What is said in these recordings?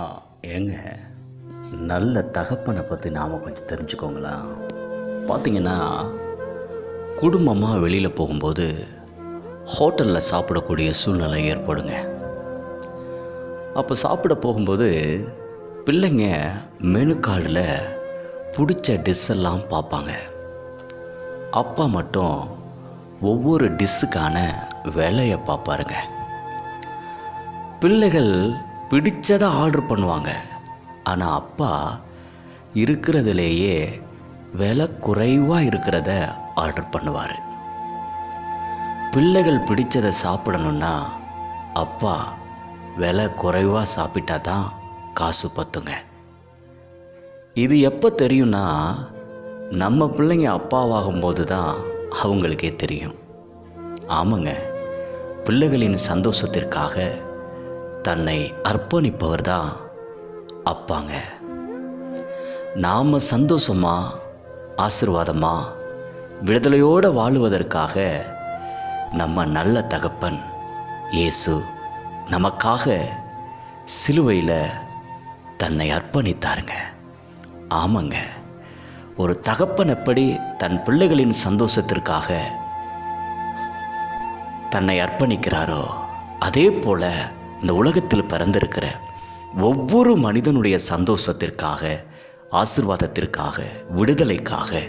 ஆ ஏங்க நல்ல தகப்பனை பற்றி நாம் கொஞ்சம் தெரிஞ்சுக்கோங்களா பார்த்தீங்கன்னா குடும்பமாக வெளியில் போகும்போது ஹோட்டலில் சாப்பிடக்கூடிய சூழ்நிலை ஏற்படுங்க. அப்போ சாப்பிட போகும்போது பிள்ளைங்க மெனு கார்டில் பிடிச்ச டிஷ்ஷெல்லாம் பார்ப்பாங்க. அப்பா மட்டும் ஒவ்வொரு டிஷ்ஷுக்கான விலையை பார்ப்பாருங்க. பிள்ளைகள் பிடிச்சதை ஆர்டர் பண்ணுவாங்க. ஆனால் அப்பா இருக்கிறதுலேயே விலை குறைவாக இருக்கிறத ஆர்டர் பண்ணுவார். பிள்ளைகள் பிடிச்சதை சாப்பிடணுன்னா அப்பா விலை குறைவாக சாப்பிட்டா தான் காசு பத்துங்க. இது எப்போ தெரியும்னா நம்ம பிள்ளைங்க அப்பாவாகும்போது தான் அவங்களுக்கே தெரியும். ஆமாங்க. பிள்ளைகளின் சந்தோஷத்திற்காக தன்னை அர்ப்பணிப்பவர் தான் அப்பாங்க. நாம் சந்தோஷமா ஆசிர்வாதமாக விடுதலையோடு வாழுவதற்காக நம்ம நல்ல தகப்பன் இயேசு நமக்காக சிலுவையில் தன்னை அர்ப்பணித்தாருங்க. ஆமாங்க. ஒரு தகப்பன் எப்படி தன் பிள்ளைகளின் சந்தோஷத்திற்காக தன்னை அர்ப்பணிக்கிறாரோ அதே போல இந்த உலகத்தில் பிறந்திருக்கிற ஒவ்வொரு மனிதனுடைய சந்தோஷத்திற்காக ஆசிர்வாதத்திற்காக விடுதலைக்காக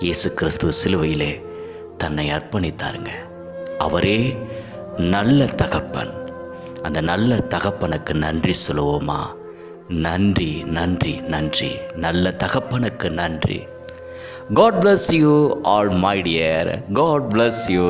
இயேசு கிறிஸ்து சிலுவையிலே தன்னை அர்ப்பணித்தாருங்க. அவரே நல்ல தகப்பன். அந்த நல்ல தகப்பனுக்கு நன்றி சொல்லுவோமா? நன்றி நன்றி நன்றி. நல்ல தகப்பனுக்கு நன்றி. God bless you all my dear God bless you